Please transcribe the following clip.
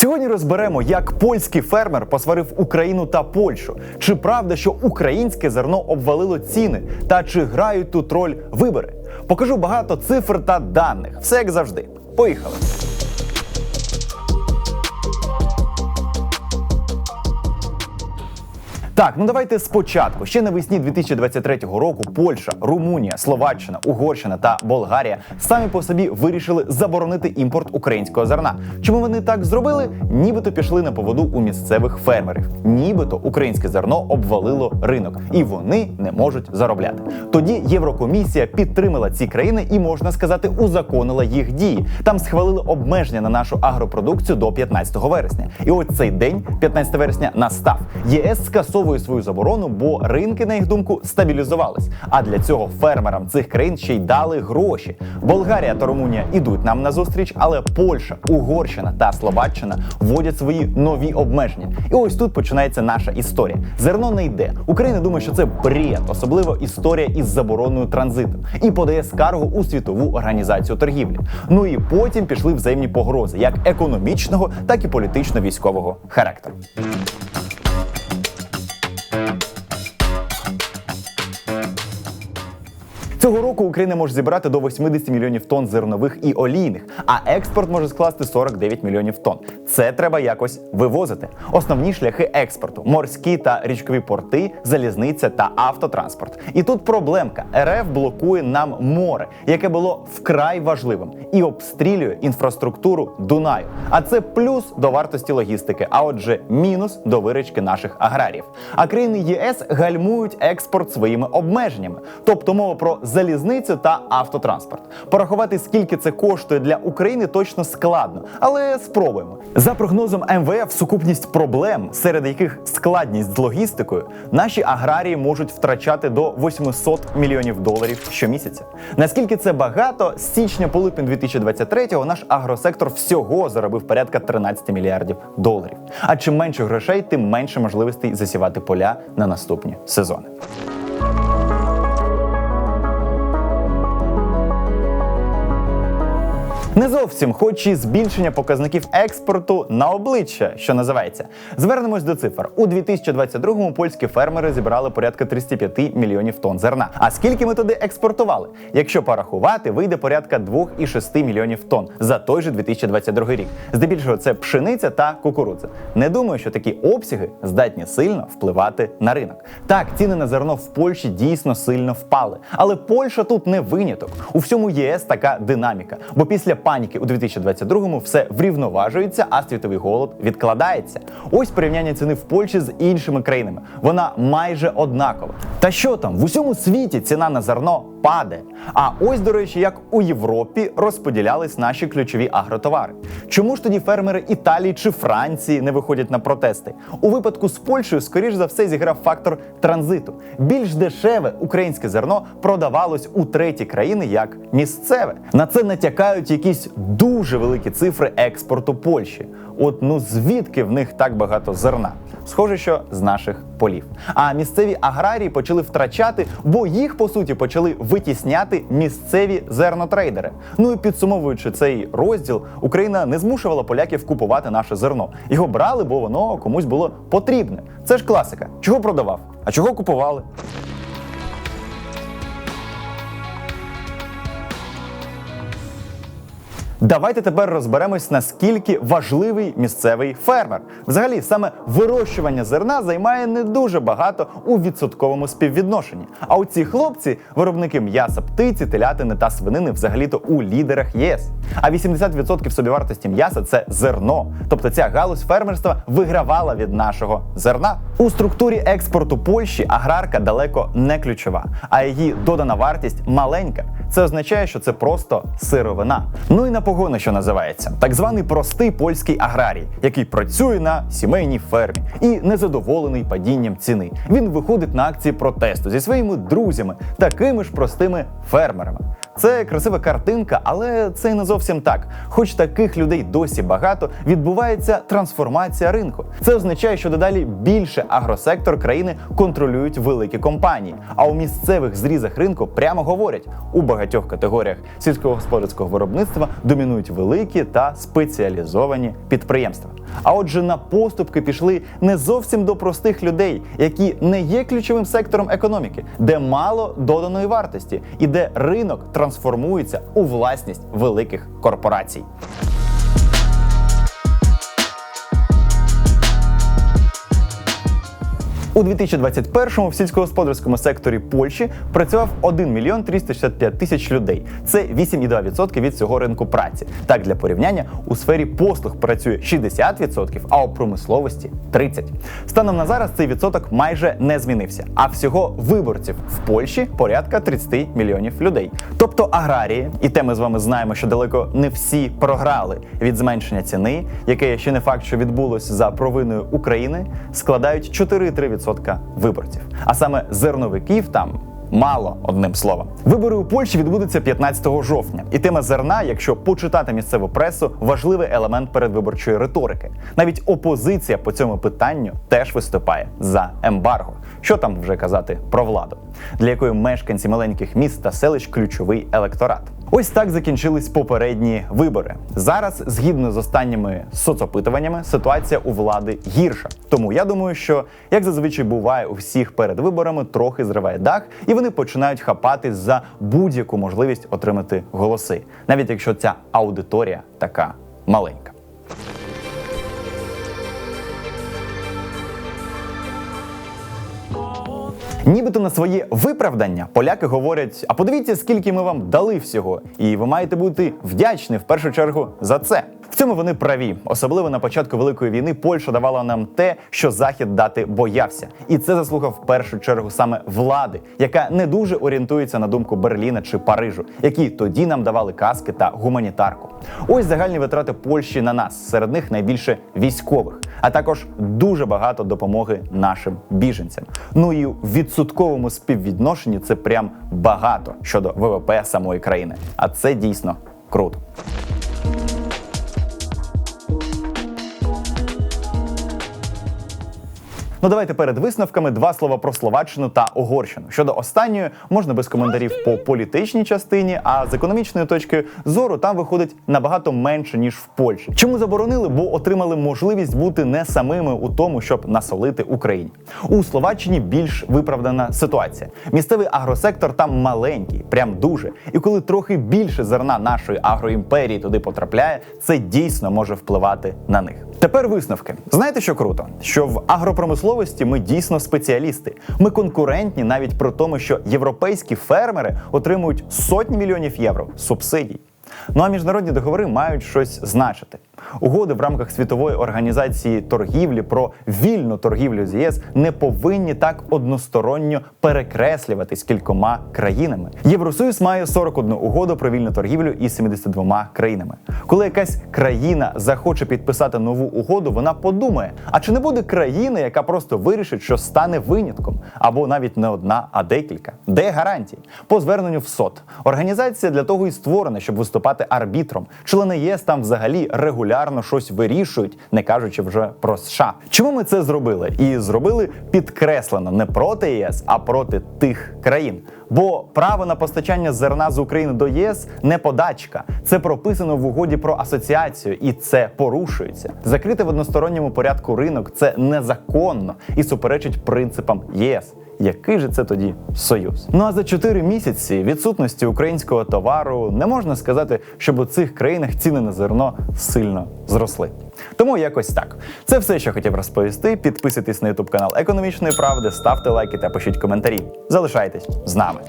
Сьогодні розберемо, як польський фермер посварив Україну та Польщу. Чи правда, що українське зерно обвалило ціни, та чи грають тут роль вибори? Покажу багато цифр та даних. Все як завжди. Поїхали. Так, ну давайте спочатку. Ще навесні 2023 року Польща, Румунія, Словаччина, Угорщина та Болгарія самі по собі вирішили заборонити імпорт українського зерна. Чому вони так зробили? Нібито пішли на поводу у місцевих фермерів. Нібито українське зерно обвалило ринок, і вони не можуть заробляти. Тоді Єврокомісія підтримала ці країни і, можна сказати, узаконила їх дії. Там схвалили обмеження на нашу агропродукцію до 15 вересня. І от цей день, 15 вересня, настав. ЄС скасовує свою заборону, бо ринки, на їх думку, стабілізувались. А для цього фермерам цих країн ще й дали гроші. Болгарія та Румунія ідуть нам на зустріч, але Польща, Угорщина та Словаччина вводять свої нові обмеження. І ось тут починається наша історія. Зерно не йде. Україна думає, що це бред, особливо історія із забороною транзиту, і подає скаргу у світову організацію торгівлі. Ну і потім пішли взаємні погрози, як економічного, так і політично-військового характеру. Цього року Україна може зібрати до 80 мільйонів тонн зернових і олійних, а експорт може скласти 49 мільйонів тонн. Це треба якось вивозити. Основні шляхи експорту: морські та річкові порти, залізниця та автотранспорт. І тут проблемка: РФ блокує нам море, яке було вкрай важливим, і обстрілює інфраструктуру Дунаю. А це плюс до вартості логістики, а отже, мінус до виручки наших аграріїв. А країни ЄС гальмують експорт своїми обмеженнями, тобто мова про залізницю та автотранспорт. Порахувати, скільки це коштує для України, точно складно, але спробуємо. За прогнозом МВФ, сукупність проблем, серед яких складність з логістикою, наші аграрії можуть втрачати до 800 мільйонів доларів щомісяця. Наскільки це багато, з січня по липень 2023-го наш агросектор всього заробив порядка 13 мільярдів доларів. А чим менше грошей, тим менше можливостей засівати поля на наступні сезони. Не зовсім, хоч і збільшення показників експорту на обличчя, що називається. Звернемось до цифр. У 2022-му польські фермери зібрали порядка 35 мільйонів тонн зерна. А скільки ми туди експортували? Якщо порахувати, вийде порядка 2,6 мільйонів тонн за той же 2022 рік. Здебільшого це пшениця та кукурудза. Не думаю, що такі обсяги здатні сильно впливати на ринок. Так, ціни на зерно в Польщі дійсно сильно впали. Але Польща тут не виняток. У всьому ЄС така динаміка. Бо після паніки у 2022-му все врівноважується, а світовий голод відкладається. Ось порівняння ціни в Польщі з іншими країнами. Вона майже однакова. Та що там? В усьому світі ціна на зерно падає. А ось, до речі, як у Європі розподілялись наші ключові агротовари. Чому ж тоді фермери Італії чи Франції не виходять на протести? У випадку з Польщею, скоріш за все, зіграв фактор транзиту. Більш дешеве українське зерно продавалось у треті країни як місцеве. На це натякають якісь дуже великі цифри експорту Польщі. От ну звідки в них так багато зерна? Схоже, що з наших полів. А місцеві аграрії почали втрачати, бо їх по суті почали витісняти місцеві зернотрейдери. Ну і підсумовуючи цей розділ, Україна не змушувала поляків купувати наше зерно. Його брали, бо воно комусь було потрібне. Це ж класика. Чого продавав? А чого купували? Давайте тепер розберемось, наскільки важливий місцевий фермер. Взагалі, саме вирощування зерна займає не дуже багато у відсотковому співвідношенні. А у ці хлопці, виробники м'яса, птиці, телятини та свинини, взагалі-то у лідерах ЄС. А 80% собівартості м'яса це зерно. Тобто ця галузь фермерства вигравала від нашого зерна. У структурі експорту Польщі аграрка далеко не ключова, а її додана вартість маленька. Це означає, що це просто сировина. Ну і на погони, що називається, так званий простий польський аграрій, який працює на сімейній фермі і незадоволений падінням ціни. Він виходить на акції протесту зі своїми друзями, такими ж простими фермерами. Це красива картинка, але це не зовсім так. Хоч таких людей досі багато, відбувається трансформація ринку. Це означає, що дедалі більше агросектор країни контролюють великі компанії. А у місцевих зрізах ринку прямо говорять, у багатьох категоріях сільськогосподарського виробництва домінують великі та спеціалізовані підприємства. А отже, на поступки пішли не зовсім до простих людей, які не є ключовим сектором економіки, де мало доданої вартості і де ринок трансформується у власність великих корпорацій. У 2021-му в сільськогосподарському секторі Польщі працював 1 мільйон 365 тисяч людей. Це 8,2% від цього ринку праці. Так, для порівняння у сфері послуг працює 60%, а у промисловості 30%. Станом на зараз цей відсоток майже не змінився. А всього виборців в Польщі порядка 30 мільйонів людей. Тобто аграрії, і те ми з вами знаємо, що далеко не всі програли від зменшення ціни, яке ще не факт, що відбулось за провиною України, складають 4,3% виборців. А саме зерновиків там. Мало одним словом. Вибори у Польщі відбудуться 15 жовтня, і тема зерна, якщо почитати місцеву пресу, важливий елемент передвиборчої риторики. Навіть опозиція по цьому питанню теж виступає за ембарго. Що там вже казати про владу, для якої мешканці маленьких міст та селищ ключовий електорат. Ось так закінчились попередні вибори. Зараз, згідно з останніми соцопитуваннями, ситуація у влади гірша. Тому я думаю, що як зазвичай буває у всіх перед виборами, трохи зриває дах, і вони починають хапатись за будь-яку можливість отримати голоси, навіть якщо ця аудиторія така маленька. Нібито на своє виправдання поляки говорять: а подивіться, скільки ми вам дали всього, і ви маєте бути вдячні в першу чергу за це. В цьому вони праві. Особливо на початку великої війни Польща давала нам те, що захід дати боявся, і це заслуга в першу чергу саме влади, яка не дуже орієнтується на думку Берліна чи Парижу, які тоді нам давали каски та гуманітарку. Ось загальні витрати Польщі на нас. Серед них найбільше військових, а також дуже багато допомоги нашим біженцям. Ну і в відсотковому співвідношенні це прям багато щодо ВВП самої країни. А це дійсно круто. Ну давайте перед висновками два слова про Словаччину та Угорщину. Щодо останньої можна без коментарів по політичній частині, а з економічної точки зору там виходить набагато менше ніж в Польщі. Чому заборонили? Бо отримали можливість бути не самими у тому, щоб насолити Україні. У Словаччині більш виправдана ситуація. Місцевий агросектор там маленький, прям дуже. І коли трохи більше зерна нашої агроімперії туди потрапляє, це дійсно може впливати на них. Тепер висновки. Знаєте, що круто? Що в агропромисловості ми дійсно спеціалісти. Ми конкурентні навіть при тому, що європейські фермери отримують сотні мільйонів євро субсидій. Ну а міжнародні договори мають щось значити. Угоди в рамках світової організації торгівлі про вільну торгівлю з ЄС не повинні так односторонньо перекреслюватись кількома країнами. Євросоюз має 41 угоду про вільну торгівлю із 72 країнами. Коли якась країна захоче підписати нову угоду, вона подумає: а чи не буде країни, яка просто вирішить, що стане винятком, або навіть не одна, а декілька? Де гарантії? По зверненню в СОТ. Організація для того і створена, щоб виступати арбітром. Члени ЄС там взагалі регулярно щось вирішують, не кажучи вже про США. Чому ми це зробили? І зробили підкреслено не проти ЄС, а проти тих країн. Бо право на постачання зерна з України до ЄС не подачка. Це прописано в угоді про асоціацію, і це порушується. Закрити в односторонньому порядку ринок це незаконно і суперечить принципам ЄС. Який же це тоді союз? Ну а за 4 місяці відсутності українського товару не можна сказати, щоб у цих країнах ціни на зерно сильно зросли. Тому якось так. Це все, що хотів розповісти. Підписуйтесь на ютуб канал Економічної правди, ставте лайки та пишіть коментарі. Залишайтесь з нами.